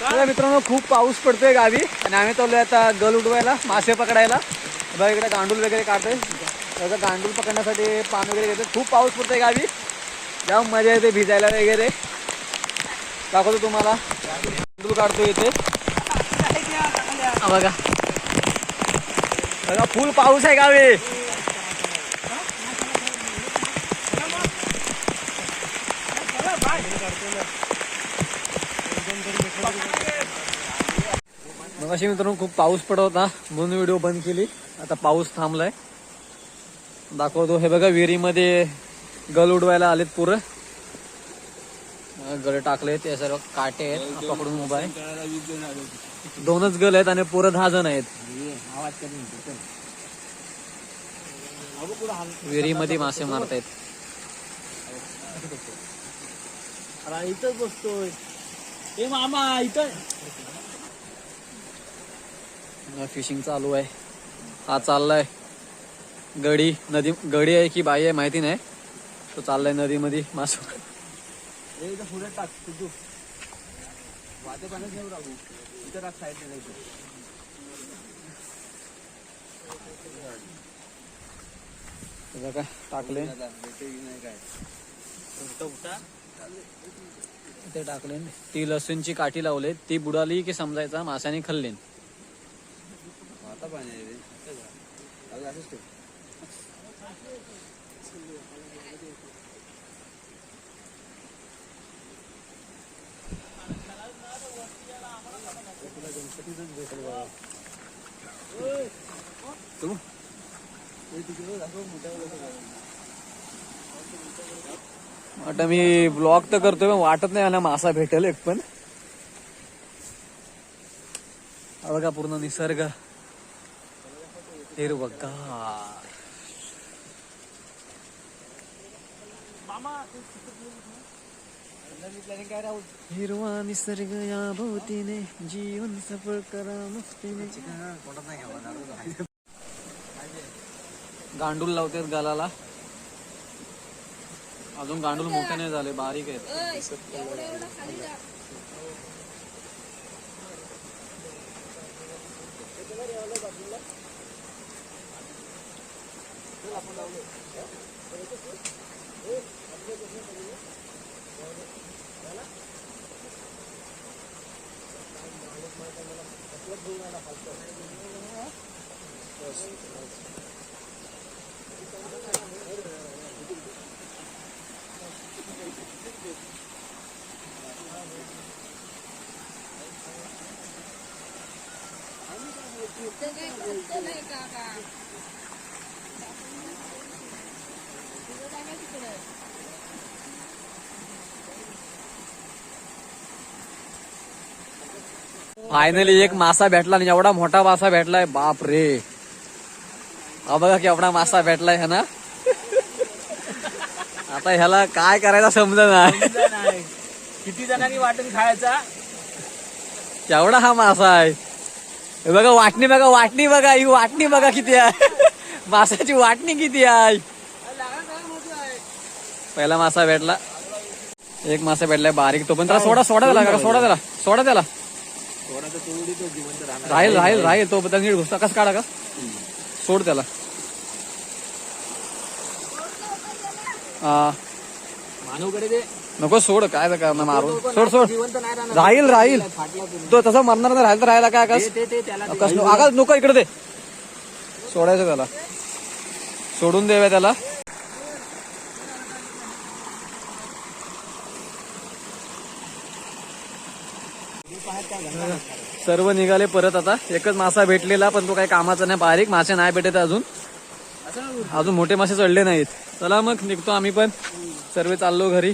तर मित्रांनो खूप पाऊस पडतोय गावी. आणि आम्ही चाललोय आता गल उडवायला मासे पकडायला. बघा इकडे गांडूल वगैरे काढतोय. त्याचा गांडूल पकडण्यासाठी पान वगैरे घेतोय. खूप पाऊस पडतोय गावी. जाम मजा येते भिजायला वगैरे. दाखवतो तुम्हाला. गांडूल काढतोय इथे. बघा. बघा फुल पाऊस आहे गावी. मग अशी मित्रांनो खूप पाऊस पडत होता. म्हणून व्हिडिओ बंद केली. आता पाऊस थांबलाय. दाखवतो. हे बघा विहिरीमध्ये गल उडवायला आलेत पुरं. गळ टाकले ते सर्व काटे आहेत. पकडून उभा आहे. दोनच गल आहेत आणि पोरं दहा जण आहेत. विहिरीमध्ये मासे मारतायत. इथंच बसतोय. ए मामा इथं. फिशिंग चालू आहे. हा चाललाय. गडी नदी गडी आहे की बाई आहे माहिती नाही. तो चाललाय नदीमध्ये मास. पुढे टाक तुझू वाटे पाण्यात घेऊ राहू. इथं टाक साईड इथं बघा टाकले काय उठा. ते टाकले ती लसूणची काठी लावले ती बुडाली की समजायचा माशाने खाल्ले आता पाणी तू आता मी ब्लॉग तर करतोय पण वाटत नाही मला मासा भेटेल एक पण. बघा पूर्ण निसर्ग. राहू हिरवा निसर्ग या भोवतीने जीवन सफळ करा घ्यावा गांडूल लावतात गालाला. अजून गांडूल मोठे नाही झाले बारीक आहेत. फायनली एक मासा भेटला आणि एवढा मोठा मासा भेटलाय बाप रे हा बघा केवढा मासा भेटलाय ना? आता ह्याला काय करायचं समजा नाही. नाही. किती जणांनी वाटून खायचा? केवढा हा मासा आहे. हे बघा वाटणी बघा वाटणी बघा ही वाटणी बघा किती आहे. मासाची वाटणी किती आहे. पहिला मासा भेटला. एक मासा भेटलाय बारीक. तो पण त्याला सोडा सोडा त्याला सोडा त्याला सोडा त्याला थोडासा तोडी तो जिवंत राहणार राहील राहील राहील. तो नीट घुसता कस काढा का? सोड त्याला. मानवकडे ते नको सोड. काय करणार मारून. सोड सोड. जिवंत नाही राहणार. राहील राहील. फाटला पूर्ण. तो तसा मरणार नाही राहील तर राहिला काय कस? ते ते त्याला ते- कस आकाश नको इकडे दे. सोडायचं त्याला. सोडून देऊया त्याला. सर्व निघाले परत आता. एकच मासा भेटलेला पण तो काही कामाचा नाही बारीक मासे नाही भेटत अजून. अजून मोठे मासे चढले नाहीत. चला मग निघतो आम्ही पण. सर्व चाललो घरी.